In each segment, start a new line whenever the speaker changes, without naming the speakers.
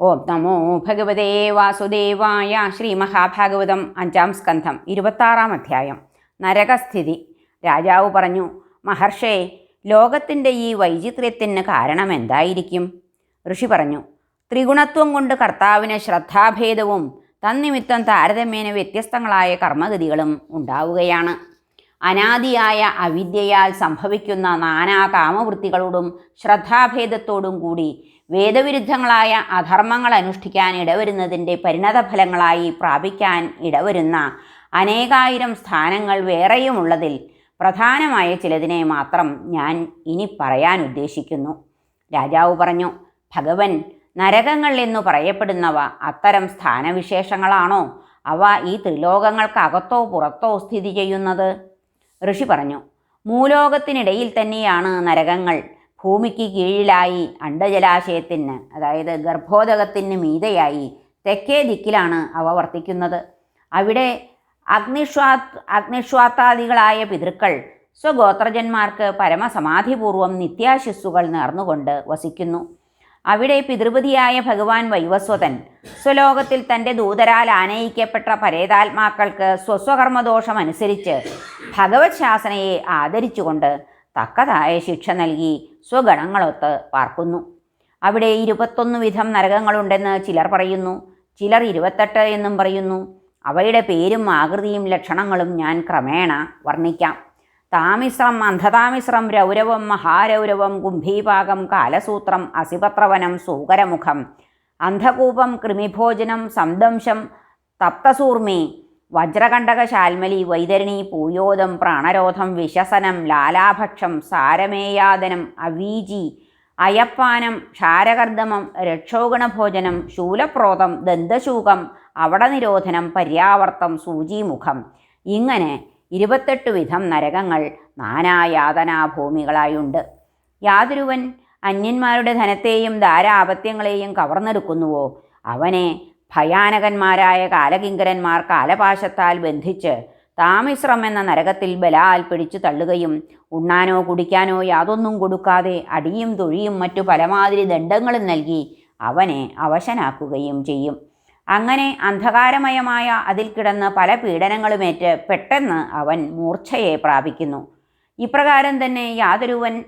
ഓം നമോ ഭഗവതേ വാസുദേവായ ശ്രീ മഹാഭാഗവതം അഞ്ചാം സ്കന്ധം ഇരുപത്താറാം അധ്യായം. നരകസ്ഥിതി. രാജാവ് പറഞ്ഞു മഹർഷേ ലോകത്തിന്റെ ഈ വൈചിത്ര്യത്തിന് കാരണം എന്തായിരിക്കും? ഋഷി പറഞ്ഞു ത്രിഗുണത്വം കൊണ്ട് കർത്താവിന് ശ്രദ്ധാഭേദവും തന്നിമിത്തം താരതമ്യേന വ്യത്യസ്തങ്ങളായ കർമ്മഗതികളും ഉണ്ടാവുകയാണ്. അനാദിയായ അവിദ്യയാൽ സംഭവിക്കുന്ന നാനാ കാമവൃത്തികളോടും ശ്രദ്ധാഭേദത്തോടും കൂടി വേദവിരുദ്ധങ്ങളായ അധർമ്മങ്ങൾ അനുഷ്ഠിക്കാൻ ഇടവരുന്നതിന്റെ പരിണതഫലങ്ങളായി പ്രാപിക്കാൻ ഇടവരുന്ന അനേകായിരം സ്ഥാനങ്ങൾ വേറെയുമുള്ളതിൽ പ്രധാനമായ ചിലതിനെ മാത്രം ഞാൻ ഇനി പറയാൻ ഉദ്ദേശിക്കുന്നു. രാജാവ് പറഞ്ഞു ഭഗവൻ നരകങ്ങൾ എന്നു പറയപ്പെടുന്നവ അത്തരം സ്ഥാനവിശേഷങ്ങളാണോ? അവ ഈ ത്രിലോകങ്ങൾക്കകത്തോ പുറത്തോ സ്ഥിതി ചെയ്യുന്നത്? ഋഷി പറഞ്ഞു. മൂലോകത്തിനിടയിൽ തന്നെയാണ് നരകങ്ങൾ. ഭൂമിക്ക് കീഴിലായി അണ്ടജലാശയത്തിന് അതായത് ഗർഭോദകത്തിന് മീതയായി തെക്കേ ദിക്കിലാണ് അവ വർത്തിക്കുന്നത്. അവിടെ അഗ്നിഷ്വാ അഗ്നിഷ്വാത്താദികളായ പിതൃക്കൾ സ്വഗോത്രജന്മാർക്ക് പരമസമാധിപൂർവം നിത്യാശിസ്സുകൾ നേർന്നുകൊണ്ട് വസിക്കുന്നു. അവിടെ പിതൃപതിയായ ഭഗവാൻ വൈവസ്വതൻ സ്വലോകത്തിൽ തന്റെ ദൂതരാൽ ആനയിക്കപ്പെട്ട പരേതാത്മാക്കൾക്ക് സ്വസ്വകർമ്മദോഷം അനുസരിച്ച് ഭഗവത് ശാസനയെ ആദരിച്ചുകൊണ്ട് തക്കതായ ശിക്ഷ നൽകി സ്വഗണങ്ങളൊത്ത് പാർക്കുന്നു. അവിടെ ഇരുപത്തൊന്ന് വിധം നരകങ്ങളുണ്ടെന്ന് ചിലർ പറയുന്നു. ചിലർ ഇരുപത്തെട്ട് എന്നും പറയുന്നു. അവയുടെ പേരും ആകൃതിയും ലക്ഷണങ്ങളും ഞാൻ ക്രമേണ വർണിക്കാം. താമിശ്രം അന്ധതാമിശ്രം രൗരവം മഹാരൗരവം കുംഭീപാകം കാലസൂത്രം അസിപത്രവനം സൂകരമുഖം അന്ധകൂപം കൃമിഭോജനം സംദംശം തപ്തസൂർമി വജ്രകണ്ടക ശാൽമലി വൈതരണി പൂയോദം പ്രാണരോധം വിശസനം ലാലാഭക്ഷം സാരമേയാദനം അവീജി അയപ്പാനം ക്ഷാരകർദ്ദമം രക്ഷോഗണഭോജനം ശൂലപ്രോതം ദന്തശൂകം അവടനിരോധനം പര്യാവർത്തം സൂചിമുഖം. ഇങ്ങനെ ഇരുപത്തെട്ട് വിധം നരകങ്ങൾ നാനായാതനാഭൂമികളായുണ്ട്. യാതൊരുവൻ അന്യന്മാരുടെ ധനത്തെയും ധാരാപത്യങ്ങളെയും കവർന്നെടുക്കുന്നുവോ? അവനെ ഭയാനകന്മാരായ കാലകിങ്കരന്മാർ കാലപാശത്താൽ ബന്ധിച്ച് താമിശ്രം എന്ന നരകത്തിൽ ബലാൽ പിടിച്ചു തള്ളുകയും ഉണ്ണാനോ കുടിക്കാനോ യാതൊന്നും കൊടുക്കാതെ അടിയും തൊഴിയും മറ്റു പലമാതിരി ദണ്ഡങ്ങളും നൽകി അവനെ അവശനാക്കുകയും ചെയ്യും. അങ്ങനെ അന്ധകാരമയമായ അതിൽ കിടന്ന് പല പീഡനങ്ങളുമേറ്റ് പെട്ടെന്ന് അവൻ മൂർച്ഛയെ പ്രാപിക്കുന്നു. ഇപ്രകാരം തന്നെ യാതൊരുവൻ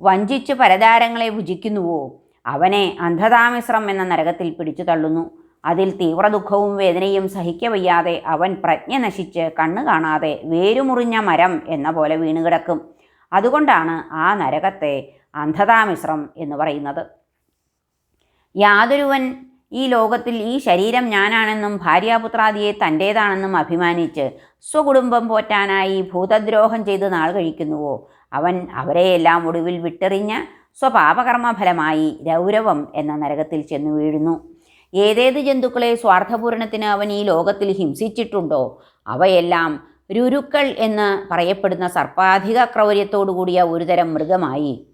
വഞ്ചിച്ച് പരതാരങ്ങളെ ഭുജിക്കുന്നുവോ? അവനെ അന്ധതാമിശ്രം എന്ന നരകത്തിൽ പിടിച്ചു തള്ളുന്നു. അതിൽ തീവ്ര ദുഃഖവും വേദനയും സഹിക്കവയ്യാതെ അവൻ പ്രജ്ഞ നശിച്ച് കണ്ണു കാണാതെ വേരുമുറിഞ്ഞ മരം എന്ന പോലെ വീണുകിടക്കും. അതുകൊണ്ടാണ് ആ നരകത്തെ അന്ധതാമിശ്രം എന്ന് പറയുന്നത്. യാതൊരുവൻ ഈ ലോകത്തിൽ ഈ ശരീരം ഞാനാണെന്നും ഭാര്യാപുത്രാദിയെ തന്റേതാണെന്നും അഭിമാനിച്ച് സ്വകുടുംബം പോറ്റാനായി ഭൂതദ്രോഹം ചെയ്ത് നാൾ കഴിക്കുന്നുവോ? അവൻ അവരെയെല്ലാം ഒടുവിൽ വിട്ടെറിഞ്ഞ് സ്വപാപകർമ്മഫലമായി രൗരവം എന്ന നരകത്തിൽ ചെന്നു വീഴുന്നു. ഏതേത് ജന്തുക്കളെ സ്വാർത്ഥപൂരണത്തിന് അവൻ ഈ ലോകത്തിൽ ഹിംസിച്ചിട്ടുണ്ടോ? അവയെല്ലാം രുരുക്കൾ എന്ന് പറയപ്പെടുന്ന സർപ്പാധിക ക്രൗര്യത്തോടുകൂടിയ ഒരുതരം മൃഗമായി.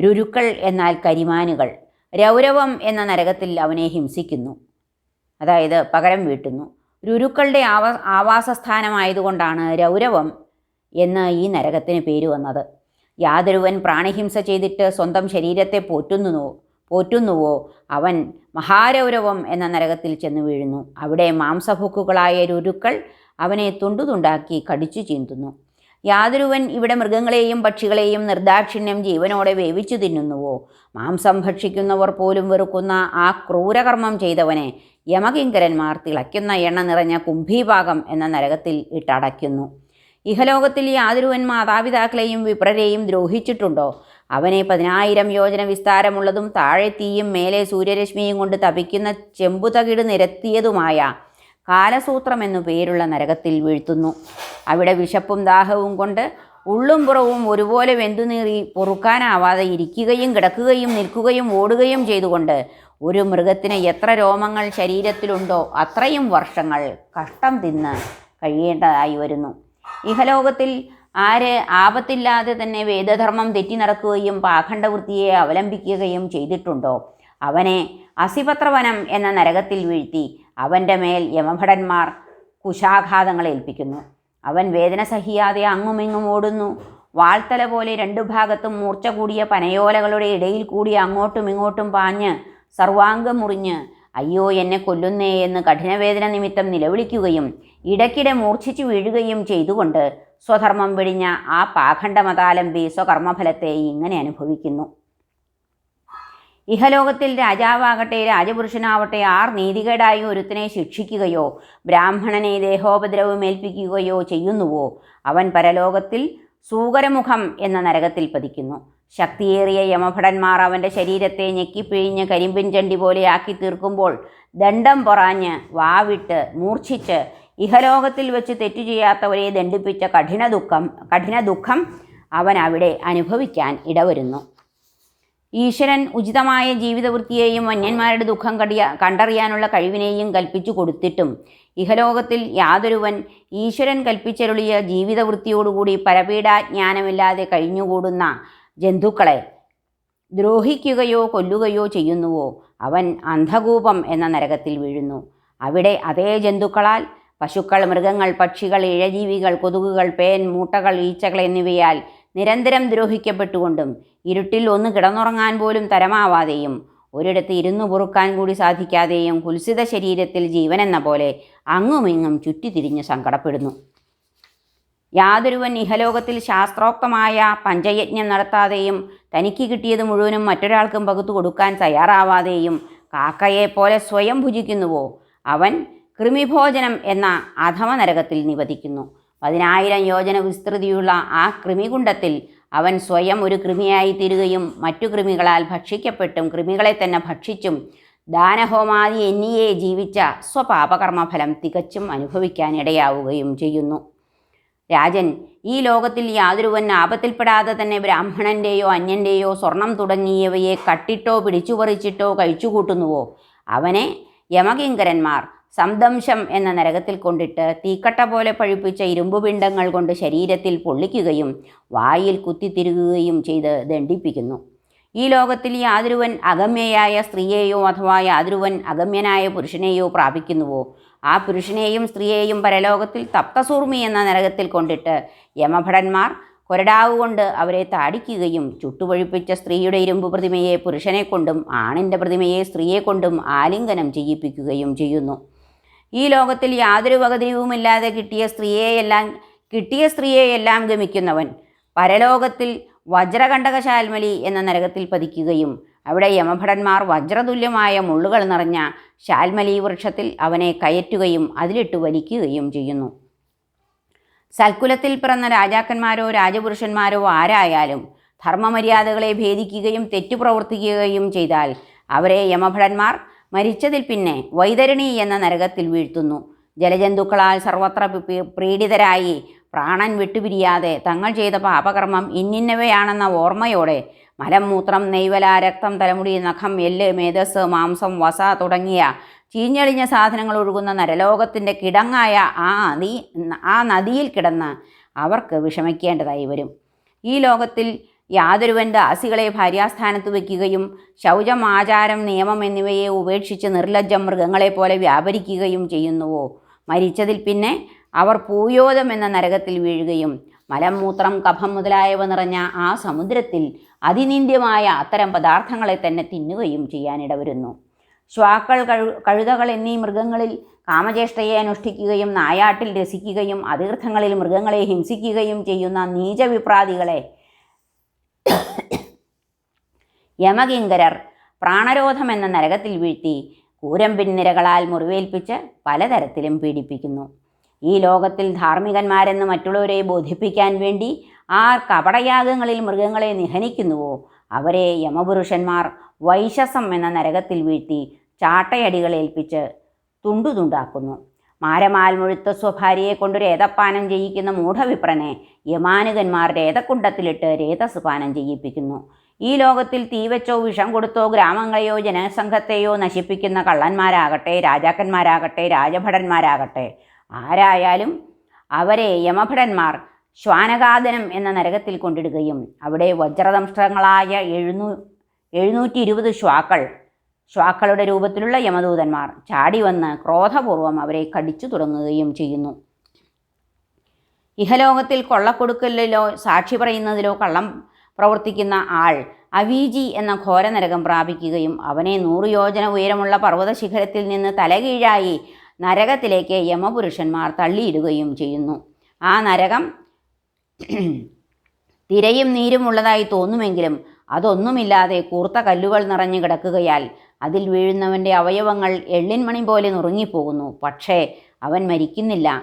രുരുക്കൾ എന്നാൽ കരിമാനുകൾ. രൗരവം എന്ന നരകത്തിൽ അവനെ ഹിംസിക്കുന്നു. അതായത് പകരം വീട്ടുന്നു. രുരുക്കളുടെ ആവാ ആവാസസ്ഥാനമായതുകൊണ്ടാണ് രൗരവം എന്ന് ഈ നരകത്തിന് പേര് വന്നത്. യാതൊരുവൻ പ്രാണിഹിംസ ചെയ്തിട്ട് സ്വന്തം ശരീരത്തെ പോറ്റുന്നുവോ പോറ്റുന്നുവോ അവൻ മഹാരൗരവം എന്ന നരകത്തിൽ ചെന്ന് വീഴുന്നു. അവിടെ മാംസഭുക്കുകളായ രുരുക്കൾ അവനെ തുണ്ടുതുണ്ടാക്കി കടിച്ചു ചീന്തുന്നു. യാതൊരുവൻ ഇവിടെ മൃഗങ്ങളെയും പക്ഷികളെയും നിർദാക്ഷിണ്യം ജീവനോടെ വേവിച്ചു തിന്നുന്നുവോ? മാംസം ഭക്ഷിക്കുന്നവർ പോലും വെറുക്കുന്ന ആ ക്രൂരകർമ്മം ചെയ്തവനെ യമകിങ്കരന്മാർ തിളയ്ക്കുന്ന എണ്ണ നിറഞ്ഞ കുംഭീഭാഗം എന്ന നരകത്തിൽ ഇട്ടടയ്ക്കുന്നു. ഇഹലോകത്തിൽ യാതൊരുവൻ മാതാപിതാക്കളെയും വിപ്രരെയും ദ്രോഹിച്ചിട്ടുണ്ടോ? അവനെ പതിനായിരം യോജന വിസ്താരമുള്ളതും താഴെ തീയും മേലെ സൂര്യരശ്മിയും കൊണ്ട് തപിക്കുന്ന ചെമ്പുതകിട് നിരത്തിയതുമായ കാലസൂത്രം എന്നു പേരുള്ള നരകത്തിൽ വീഴ്ത്തുന്നു. അവിടെ വിശപ്പും ദാഹവും കൊണ്ട് ഉള്ളും പുറവും ഒരുപോലെ വെന്തുനീറി പൊറുക്കാനാവാതെ ഇരിക്കുകയും കിടക്കുകയും നിൽക്കുകയും ഓടുകയും ചെയ്തുകൊണ്ട് ഒരു മൃഗത്തിന് എത്ര രോമങ്ങൾ ശരീരത്തിലുണ്ടോ അത്രയും വർഷങ്ങൾ കഷ്ടം തിന്ന് കഴിയേണ്ടതായി വരുന്നു. ഇഹലോകത്തിൽ ആര് ആപത്തില്ലാതെ തന്നെ വേദധർമ്മം തെറ്റി നടക്കുകയും പാഖണ്ഡവൃത്തിയെ അവലംബിക്കുകയും ചെയ്തിട്ടുണ്ടോ? അവനെ അസിപത്രവനം എന്ന നരകത്തിൽ വീഴ്ത്തി അവന്റെ മേൽ യമഭടന്മാർ കുശാഘാതങ്ങൾ ഏൽപ്പിക്കുന്നു. അവൻ വേദന സഹിയാതെ അങ്ങുമിങ്ങും ഓടുന്നു. വാൾത്തല പോലെ രണ്ടു ഭാഗത്തും മൂർച്ച കൂടിയ പനയോലകളുടെ ഇടയിൽ കൂടി അങ്ങോട്ടും ഇങ്ങോട്ടും പാഞ്ഞ് സർവാംഗം മുറിഞ്ഞ് അയ്യോ എന്നെ കൊല്ലുന്നേ എന്ന് കഠിനവേദന നിമിത്തം നിലവിളിക്കുകയും ഇടയ്ക്കിടെ മൂർച്ഛിച്ചു വീഴുകയും ചെയ്തുകൊണ്ട് സ്വധർമ്മം വെടിഞ്ഞ ആ പാഖണ്ഡമതാലംബി സ്വകർമ്മഫലത്തെ ഇങ്ങനെ അനുഭവിക്കുന്നു. ഇഹലോകത്തിൽ രാജാവാകട്ടെ രാജപുരുഷനാവട്ടെ ആർ നീതികേടായി ഒരുത്തിനെ ശിക്ഷിക്കുകയോ ബ്രാഹ്മണനെ ദേഹോപദ്രവമേൽപ്പിക്കുകയോ ചെയ്യുന്നുവോ? അവൻ പരലോകത്തിൽ സൂകരമുഖം എന്ന നരകത്തിൽ പതിക്കുന്നു. ശക്തിയേറിയ യമഭടന്മാർ അവന്റെ ശരീരത്തെ ഞെക്കിപ്പിഴിഞ്ഞ് കരിമ്പിൻ ചണ്ടി പോലെയാക്കി തീർക്കുമ്പോൾ ദണ്ഡം പൊറാഞ്ഞ് വാവിട്ട് മൂർച്ഛിച്ച് ഇഹലോകത്തിൽ വെച്ച് തെറ്റു ചെയ്യാത്തവരെ ദണ്ഡിപ്പിച്ച കഠിന ദുഃഖം കഠിന ദുഃഖം അവൻ അവിടെ അനുഭവിക്കാൻ ഇടവരുന്നു. ഈശ്വരൻ ഉചിതമായ ജീവിതവൃത്തിയെയും അന്യന്മാരുടെ ദുഃഖം കടിയ കണ്ടറിയാനുള്ള കഴിവിനെയും കൽപ്പിച്ചു കൊടുത്തിട്ടും ഇഹലോകത്തിൽ യാതൊരുവൻ ഈശ്വരൻ കൽപ്പിച്ചരുളിയ ജീവിതവൃത്തിയോടുകൂടി പരപീഡാജ്ഞാനമില്ലാതെ കഴിഞ്ഞുകൂടുന്ന ജന്തുക്കളെ ദ്രോഹിക്കുകയോ കൊല്ലുകയോ ചെയ്യുന്നുവോ അവൻ അന്ധകൂപം എന്ന നരകത്തിൽ വീഴുന്നു. അവിടെ അതേ ജന്തുക്കളാൽ പശുക്കൾ മൃഗങ്ങൾ പക്ഷികൾ ഇഴജീവികൾ കൊതുകുകൾ പേൻ മൂട്ടകൾ ഈച്ചകൾ എന്നിവയാൽ നിരന്തരം ദ്രോഹിക്കപ്പെട്ടുകൊണ്ടും ഇരുട്ടിൽ ഒന്ന് കിടന്നുറങ്ങാൻ പോലും തരമാവാതെയും ഒരിടത്ത് ഇരുന്നു പൊറുക്കാൻ കൂടി സാധിക്കാതെയും കുൽസിത ശരീരത്തിൽ ജീവനെന്ന പോലെ അങ്ങുമിങ്ങും ചുറ്റിതിരിഞ്ഞ് സങ്കടപ്പെടുന്നു. യാതൊരുവൻ ഇഹലോകത്തിൽ ശാസ്ത്രോക്തമായ പഞ്ചയജ്ഞം നടത്താതെയും തനിക്ക് കിട്ടിയത് മുഴുവനും മറ്റൊരാൾക്കും പകുത്തു കൊടുക്കാൻ തയ്യാറാവാതെയും കാക്കയെപ്പോലെ സ്വയം ഭുജിക്കുന്നുവോ? അവൻ കൃമിഭോജനം എന്ന അധമ നരകത്തിൽ നിവധിക്കുന്നു. പതിനായിരം യോജന വിസ്തൃതിയുള്ള ആ കൃമികുണ്ടത്തിൽ അവൻ സ്വയം ഒരു കൃമിയായി തീരുകയും മറ്റു കൃമികളാൽ ഭക്ഷിക്കപ്പെട്ടും കൃമികളെ തന്നെ ഭക്ഷിച്ചും ദാനഹോമാദി എന്നിയെ ജീവിച്ച സ്വപാപകർമ്മഫലം തികച്ചും അനുഭവിക്കാനിടയാവുകയും ചെയ്യുന്നു. രാജൻ ഈ ലോകത്തിൽ യാതൊരുവൻ ആപത്തിൽപ്പെടാതെ തന്നെ ബ്രാഹ്മണന്റെയോ അന്യന്റെയോ സ്വർണം തുടങ്ങിയവയെ കട്ടിട്ടോ പിടിച്ചുപറിച്ചിട്ടോ കഴിച്ചുകൂട്ടുന്നുവോ? അവനെ യമകിങ്കരന്മാർ സംദംശം എന്ന നരകത്തിൽ കൊണ്ടിട്ട് തീക്കട്ട പോലെ പഴുപ്പിച്ച ഇരുമ്പുപിണ്ടങ്ങൾ കൊണ്ട് ശരീരത്തിൽ പൊള്ളിക്കുകയും വായിൽ കുത്തിത്തിരുകുകയും ചെയ്ത് ദണ്ഡിപ്പിക്കുന്നു. ഈ ലോകത്തിൽ യാതൊരുവൻ അഗമ്യയായ സ്ത്രീയെയോ അഥവാ യാതൊരുവൻ അഗമ്യനായ പുരുഷനെയോ പ്രാപിക്കുന്നുവോ? ആ പുരുഷനെയും സ്ത്രീയെയും പരലോകത്തിൽ തപ്തസൂർമി എന്ന നരകത്തിൽ കൊണ്ടിട്ട് യമഭടന്മാർ കൊരടാവ് കൊണ്ട് അവരെ താടിക്കുകയും ചുട്ടുപഴുപ്പിച്ച സ്ത്രീയുടെ ഇരുമ്പ് പ്രതിമയെ പുരുഷനെ കൊണ്ടും ആണിന്റെ പ്രതിമയെ സ്ത്രീയെ കൊണ്ടും ആലിംഗനം ചെയ്യിപ്പിക്കുകയും ചെയ്യുന്നു. ഈ ലോകത്തിൽ യാതൊരു വകതിരിവുമില്ലാതെ കിട്ടിയ സ്ത്രീയെയെല്ലാം കിട്ടിയ സ്ത്രീയെയെല്ലാം ഗമിക്കുന്നവൻ പരലോകത്തിൽ വജ്രകണ്ടകശാൽമലി എന്ന നരകത്തിൽ പതിക്കുകയും അവിടെ യമഭടന്മാർ വജ്രതുല്യമായ മുള്ളുകൾ നിറഞ്ഞ ശാൽമലി വൃക്ഷത്തിൽ അവനെ കയറ്റുകയും അതിലിട്ട് വലിക്കുകയും ചെയ്യുന്നു. സൽക്കുലത്തിൽ പിറന്ന രാജാക്കന്മാരോ രാജപുരുഷന്മാരോ ആരായാലും ധർമ്മമര്യാദകളെ ഭേദിക്കുകയും തെറ്റു പ്രവർത്തിക്കുകയും ചെയ്താൽ അവരെ യമഭടന്മാർ മരിച്ചതിൽ പിന്നെ വൈതരണി എന്ന നരകത്തിൽ വീഴ്ത്തുന്നു. ജലജന്തുക്കളാൽ സർവത്ര പ്രീഡിതരായി പ്രാണൻ വിട്ടുപിരിയാതെ തങ്ങൾ ചെയ്ത പാപകർമ്മം ഇന്നിന്നവയാണെന്ന ഓർമ്മയോടെ മലം മൂത്രം നെയ്വല രക്തം തലമുടി നഖം എല്ല് മേധസ് മാംസം വസ തുടങ്ങിയ ചീഞ്ഞളിഞ്ഞ സാധനങ്ങൾ ഒഴുകുന്ന നരലോകത്തിന്റെ കിടങ്ങായ ആ നദി ആ നദിയിൽ കിടന്ന് അവർക്ക് വിഷമിക്കേണ്ടതായി വരും. ഈ ലോകത്തിൽ യാതൊരുവൻ ദാസികളെ ഭാര്യാസ്ഥാനത്ത് വയ്ക്കുകയും ശൗചം ആചാരം നിയമം എന്നിവയെ ഉപേക്ഷിച്ച് നിർലജ്ജം മൃഗങ്ങളെപ്പോലെ വ്യാപരിക്കുകയും ചെയ്യുന്നുവോ? മരിച്ചതിൽ പിന്നെ അവർ പൂയോധം എന്ന നരകത്തിൽ വീഴുകയും മലം മൂത്രം കഫം മുതലായവ നിറഞ്ഞ ആ സമുദ്രത്തിൽ അതിനിന്ദ്യമായ അത്തരം പദാർത്ഥങ്ങളെ തന്നെ തിന്നുകയും ചെയ്യാനിടവരുന്നു. ശ്വാക്കൾ കഴു കഴുതകൾ എന്നീ മൃഗങ്ങളിൽ കാമചേഷ്ടയെ അനുഷ്ഠിക്കുകയും നായാട്ടിൽ രസിക്കുകയും അതീർത്ഥങ്ങളിൽ മൃഗങ്ങളെ ഹിംസിക്കുകയും ചെയ്യുന്ന നീചവിപ്രാതികളെ യമകിങ്കരർ പ്രാണരോധം എന്ന നരകത്തിൽ വീഴ്ത്തി കൂരമ്പിൻ നിരകളാൽ മുറിവേൽപ്പിച്ച് പലതരത്തിലും പീഡിപ്പിക്കുന്നു. ഈ ലോകത്തിൽ ധാർമ്മികന്മാരെന്ന് മറ്റുള്ളവരെ ബോധിപ്പിക്കാൻ വേണ്ടി ആർ കപടയാഗങ്ങളിൽ മൃഗങ്ങളെ നിഹനിക്കുന്നുവോ? അവരെ യമപുരുഷന്മാർ വൈശസം എന്ന നരകത്തിൽ വീഴ്ത്തി ചാട്ടയടികളേൽപ്പിച്ച് തുണ്ടുതുണ്ടാക്കുന്നു. മാരമാൽ മുഴുത്ത സ്വഭാര്യയെ കൊണ്ട് രേതപ്പാനം ചെയ്യിക്കുന്ന മൂഢവിപ്രനെ യമാനുകന്മാർ രേതക്കുണ്ടത്തിലിട്ട് രേതസ് പാനം ചെയ്യിപ്പിക്കുന്നു. ഈ ലോകത്തിൽ തീവച്ചോ വിഷം കൊടുത്തോ ഗ്രാമങ്ങളെയോ ജനസംഘത്തെയോ നശിപ്പിക്കുന്ന കള്ളന്മാരാകട്ടെ രാജാക്കന്മാരാകട്ടെ രാജഭടന്മാരാകട്ടെ ആരായാലും അവരെ യമഭടന്മാർ ശ്വാനകാദനം എന്ന നരകത്തിൽ കൊണ്ടിടുകയും അവിടെ വജ്രദംഷ്ടങ്ങളായ എഴുന്നൂ എഴുന്നൂറ്റി ഇരുപത് ശ്വാക്കൾ ശ്വാക്കളുടെ രൂപത്തിലുള്ള യമദൂതന്മാർ ചാടി വന്ന് ക്രോധപൂർവം അവരെ കടിച്ചു തുടങ്ങുകയും ചെയ്യുന്നു. ഇഹലോകത്തിൽ കൊള്ളക്കൊടുക്കലിലോ സാക്ഷി പറയുന്നതിലോ കള്ളം പ്രവർത്തിക്കുന്ന ആൾ അവീജി എന്ന ഘോരനരകം പ്രാപിക്കുകയും അവനെ നൂറ് യോജന ഉയരമുള്ള പർവത ശിഖരത്തിൽ നിന്ന് തലകീഴായി നരകത്തിലേക്ക് യമപുരുഷന്മാർ തള്ളിയിടുകയും ചെയ്യുന്നു. ആ നരകം തിരയും നീരുമുള്ളതായി തോന്നുമെങ്കിലും അതൊന്നുമില്ലാതെ കൂർത്ത കല്ലുകൾ നിറഞ്ഞു കിടക്കുകയാൽ അതിൽ വീഴുന്നവന്റെ അവയവങ്ങൾ എള്ളിൻമണി പോലെ നുറുങ്ങിപ്പോകുന്നു. പക്ഷേ അവൻ മരിക്കുന്നില്ല.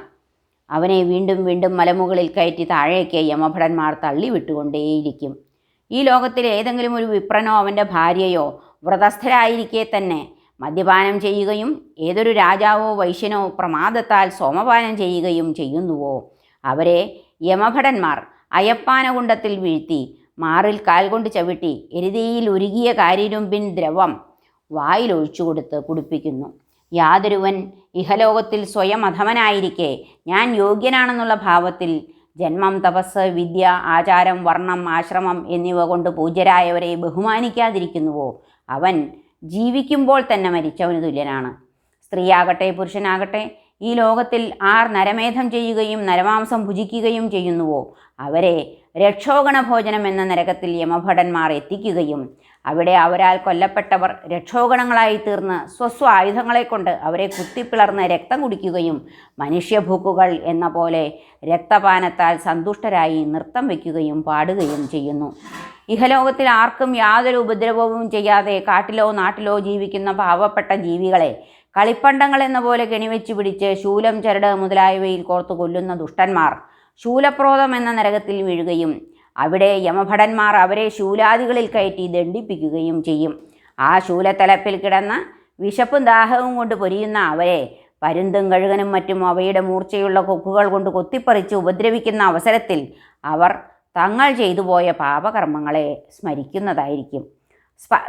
അവനെ വീണ്ടും വീണ്ടും മലമുകളിൽ കയറ്റി താഴേക്ക് യമഭടന്മാർ തള്ളിവിട്ടുകൊണ്ടേയിരിക്കും. ഈ ലോകത്തിൽ ഏതെങ്കിലും ഒരു വിപ്രനോ അവന്റെ ഭാര്യയോ വ്രതസ്ഥരായിരിക്കെ തന്നെ. മദ്യപാനം ചെയ്യുകയും ഏതൊരു രാജാവോ വൈശ്യനോ പ്രമാദത്താൽ സോമപാനം ചെയ്യുകയും ചെയ്യുന്നുവോ? അവരെ യമഭടന്മാർ അയപ്പാനകുണ്ടത്തിൽ വീഴ്ത്തി മാറിൽ കാൽ കൊണ്ട് ചവിട്ടി എരുതിയിൽ ഉരുകിയ കാരിരുമ്പിൻ ദ്രവം വായിലൊഴിച്ചു കൊടുത്ത് കുടിപ്പിക്കുന്നു. യാതൊരുവൻ ഇഹലോകത്തിൽ സ്വയം അധമനായിരിക്കെ. ഞാൻ യോഗ്യനാണെന്നുള്ള ഭാവത്തിൽ ജന്മം തപസ് വിദ്യ ആചാരം വർണം ആശ്രമം എന്നിവ കൊണ്ട് പൂജ്യരായവരെ ബഹുമാനിക്കാതിരിക്കുന്നുവോ? അവൻ ജീവിക്കുമ്പോൾ തന്നെ മരിച്ചവന് തുല്യനാണ്. സ്ത്രീയാകട്ടെ പുരുഷനാകട്ടെ ഈ ലോകത്തിൽ ആർ നരമേധം ചെയ്യുകയും നരമാംസം ഭുജിക്കുകയും ചെയ്യുന്നുവോ? അവരെ രക്ഷോഗണ ഭോജനം എന്ന നരകത്തിൽ യമഭടന്മാർ എത്തിക്കുകയും അവിടെ അവരാൽ കൊല്ലപ്പെട്ടവർ രക്ഷോഗണങ്ങളായി തീർന്ന് സ്വസ്വ ആയുധങ്ങളെ കൊണ്ട് അവരെ കുത്തിപ്പിളർന്ന് രക്തം കുടിക്കുകയും മനുഷ്യഭൂക്കുകൾ എന്ന പോലെ രക്തപാനത്താൽ സന്തുഷ്ടരായി നൃത്തം വയ്ക്കുകയും പാടുകയും ചെയ്യുന്നു. ഇഹലോകത്തിൽ ആർക്കും യാതൊരു ഉപദ്രവവും ചെയ്യാതെ കാട്ടിലോ നാട്ടിലോ ജീവിക്കുന്ന പാവപ്പെട്ട ജീവികളെ കളിപ്പണ്ടങ്ങൾ എന്ന പോലെ കെണിവെച്ച് പിടിച്ച് ശൂലം ചരട് മുതലായവയിൽ കോർത്തു കൊല്ലുന്ന ദുഷ്ടന്മാർ ശൂലപ്രോതം എന്ന നരകത്തിൽ വീഴുകയും അവിടെ യമഭടന്മാർ അവരെ ശൂലാദികളിൽ കയറ്റി ദണ്ഡിപ്പിക്കുകയും ചെയ്യും. ആ ശൂലത്തലപ്പിൽ കിടന്ന വിശപ്പും ദാഹവും കൊണ്ട് പൊരിയുന്ന അവരെ പരുന്തും കഴുകനും മറ്റും അവയുടെ മൂർച്ചയുള്ള കൊക്കുകൾ കൊണ്ട് കൊത്തിപ്പറിച്ച് ഉപദ്രവിക്കുന്ന അവസരത്തിൽ അവർ തങ്ങൾ ചെയ്തു പോയ പാപകർമ്മങ്ങളെ സ്മരിക്കുന്നതായിരിക്കും.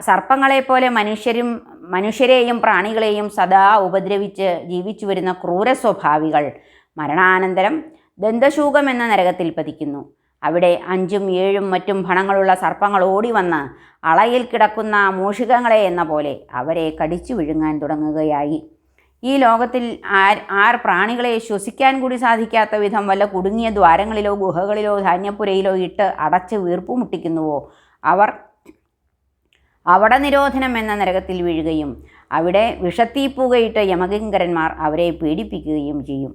സർപ്പങ്ങളെപ്പോലെ മനുഷ്യരും മനുഷ്യരെയും പ്രാണികളെയും സദാ ഉപദ്രവിച്ച് ജീവിച്ചു വരുന്ന ക്രൂര സ്വഭാവികൾ മരണാനന്തരം ദന്തശൂകം എന്ന നരകത്തിൽ പതിക്കുന്നു. അവിടെ അഞ്ചും ഏഴും മറ്റും ഭണങ്ങളുള്ള സർപ്പങ്ങൾ ഓടി വന്ന് അളയിൽ കിടക്കുന്ന മൂഷികങ്ങളെ എന്ന പോലെ അവരെ കടിച്ചു വിഴുങ്ങാൻ തുടങ്ങുകയായി. ഈ ലോകത്തിൽ ആർ ആർ പ്രാണികളെ ശ്വസിക്കാൻ കൂടി സാധിക്കാത്ത വിധം വല്ല കുടുങ്ങിയ ദ്വാരങ്ങളിലോ ഗുഹകളിലോ ധാന്യപ്പുരയിലോ ഇട്ട് അടച്ച് വീർപ്പ് മുട്ടിക്കുന്നുവോ? അവർ അവിടെ നിരോധനം എന്ന നരകത്തിൽ വീഴുകയും അവിടെ വിഷത്തീപ്പുകയിട്ട് യമകിങ്കരന്മാർ അവരെ പീഡിപ്പിക്കുകയും ചെയ്യും.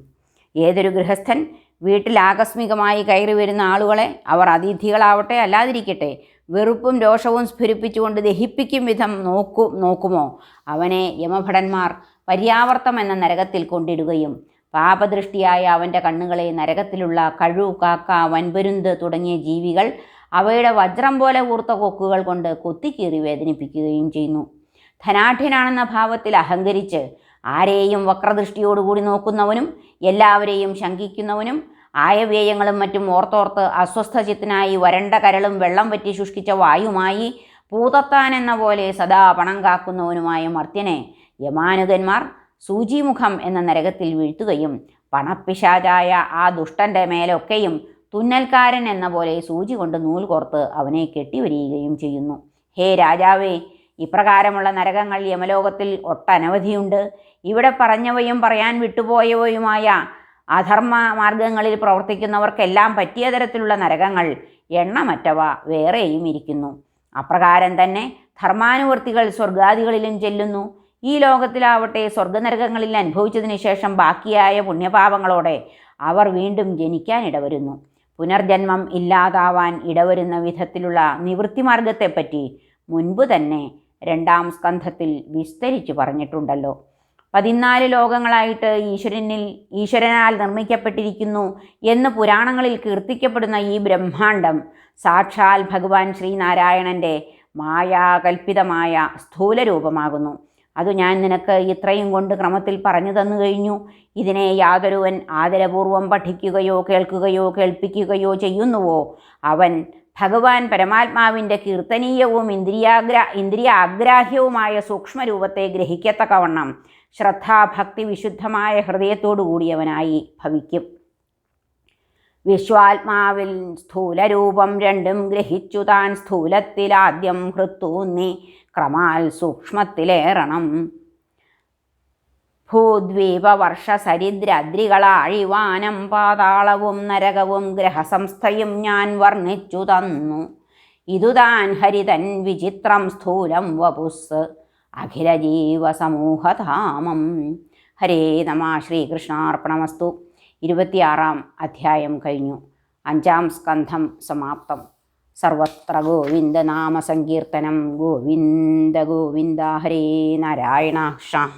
ഏതൊരു ഗൃഹസ്ഥൻ വീട്ടിൽ ആകസ്മികമായി കയറി വരുന്ന ആളുകളെ അവർ അതിഥികളാവട്ടെ അല്ലാതിരിക്കട്ടെ വെറുപ്പും രോഷവും സ്ഫുരിപ്പിച്ചുകൊണ്ട് ദഹിപ്പിക്കും വിധം നോക്കു നോക്കുമോ? അവനെ യമഭടന്മാർ പര്യാവർത്തം എന്ന നരകത്തിൽ കൊണ്ടിടുകയും പാപദൃഷ്ടിയായ അവന്റെ കണ്ണുകളെ നരകത്തിലുള്ള കഴു കാക്ക വൻപരുന്ത് തുടങ്ങിയ ജീവികൾ അവയുടെ വജ്രം പോലെ കൂർത്ത കൊക്കുകൾ കൊണ്ട് കൊത്തിക്കീറി വേദനിപ്പിക്കുകയും ചെയ്യുന്നു. ധനാഠ്യനാണെന്ന ഭാവത്തിൽ അഹങ്കരിച്ച് ആരെയും വക്രദൃഷ്ടിയോടുകൂടി നോക്കുന്നവനും എല്ലാവരെയും ശങ്കിക്കുന്നവനും ആയവ്യയങ്ങളും മറ്റും ഓർത്തോർത്ത് അസ്വസ്ഥചിത്തനായി വരണ്ട കരളും വെള്ളം പറ്റി ശുഷ്കിച്ച വായുമായി പൂതത്താൻ എന്ന പോലെ സദാ പണം കാക്കുന്നവനുമായ മർത്യനെ യമാനുതന്മാർ സൂചിമുഖം എന്ന നരകത്തിൽ വീഴ്ത്തുകയും പണപ്പിശാചായ ആ ദുഷ്ടന്റെ മേലൊക്കെയും തുന്നൽക്കാരൻ എന്ന പോലെ സൂചി കൊണ്ട് നൂൽ കോർത്ത് അവനെ കെട്ടിവരികയും ചെയ്യുന്നു. ഹേ രാജാവേ ഇപ്രകാരമുള്ള നരകങ്ങൾ യമലോകത്തിൽ ഒട്ടനവധിയുണ്ട്. ഇവിടെ പറഞ്ഞവയും പറയാൻ വിട്ടുപോയവയുമായ അധർമ്മ മാർഗങ്ങളിൽ പ്രവർത്തിക്കുന്നവർക്കെല്ലാം പറ്റിയ തരത്തിലുള്ള നരകങ്ങൾ എണ്ണമറ്റവ വേറെയും ഇരിക്കുന്നു. അപ്രകാരം തന്നെ ധർമാനുവർത്തികൾ സ്വർഗാദികളിലും ചെല്ലുന്നു. ഈ ലോകത്തിലാവട്ടെ സ്വർഗനരകങ്ങളിൽ അനുഭവിച്ചതിന് ശേഷം ബാക്കിയായ പുണ്യപാപങ്ങളോടെ അവർ വീണ്ടും ജനിക്കാൻ ഇടവരുന്നു. പുനർജന്മം ഇല്ലാതാവാൻ ഇടവരുന്ന വിധത്തിലുള്ള നിവൃത്തിമാർഗത്തെപ്പറ്റി മുൻപ് തന്നെ രണ്ടാം സ്കന്ധത്തിൽ വിസ്തരിച്ചു പറഞ്ഞിട്ടുണ്ടല്ലോ. പതിനാല് ലോകങ്ങളായിട്ട് ഈശ്വരനിൽ ഈശ്വരനാൽ നിർമ്മിക്കപ്പെട്ടിരിക്കുന്നു എന്ന് പുരാണങ്ങളിൽ കീർത്തിക്കപ്പെടുന്ന ഈ ബ്രഹ്മാണ്ടം സാക്ഷാൽ ഭഗവാൻ ശ്രീനാരായണന്റെ മായാകൽപ്പിതമായ സ്ഥൂലരൂപമാകുന്നു. അത് ഞാൻ നിനക്ക് ഇത്രയും കൊണ്ട് ക്രമത്തിൽ പറഞ്ഞു തന്നു കഴിഞ്ഞു. ഇതിനെ യാതൊരുവൻ ആദരപൂർവം പഠിക്കുകയോ കേൾക്കുകയോ കേൾപ്പിക്കുകയോ ചെയ്യുന്നുവോ? അവൻ ഭഗവാൻ പരമാത്മാവിന്റെ കീർത്തനീയവും ഇന്ദ്രിയാഗ്ര ഇന്ദ്രിയ ആഗ്രാഹ്യവുമായ സൂക്ഷ്മരൂപത്തെ ഗ്രഹിക്കത്തക്കവണ്ണം ശ്രദ്ധാഭക്തി വിശുദ്ധമായ ഹൃദയത്തോടു കൂടിയവനായി ഭവിക്കും. വിശ്വാത്മാവിൽ സ്ഥൂലരൂപം രണ്ടും ഗ്രഹിച്ചു താൻ സ്ഥൂലത്തിലാദ്യം ഹൃത്തൂന്നി ക്രമാൽ സൂക്ഷ്മത്തിലേറണം. ഭൂദ്വീപവർഷസരിദ്രദ്രികളാഴിവാനം പാതാളവും നരകവും ഗ്രഹസംസ്ഥയും ഞാൻ വർണിച്ചു തന്നു. ഇതുതാൻ ഹരിതൻ വിചിത്രം സ്ഥൂലം വപുസ്. അഖിലജീവസമൂഹധാമം ഹരേ നമ ശ്രീകൃഷ്ണാർപ്പണമസ്തു. ഇരുപത്തിയാറാം അധ്യായം കഴിഞ്ഞു. അഞ്ചാം സ്കന്ധം സമാപ്തം. സർവത്ര ഗോവിന്ദനാമസങ്കീർത്തനം ഗോവിന്ദ ഗോവിന്ദ ഹരേ നാരായണ ഷാ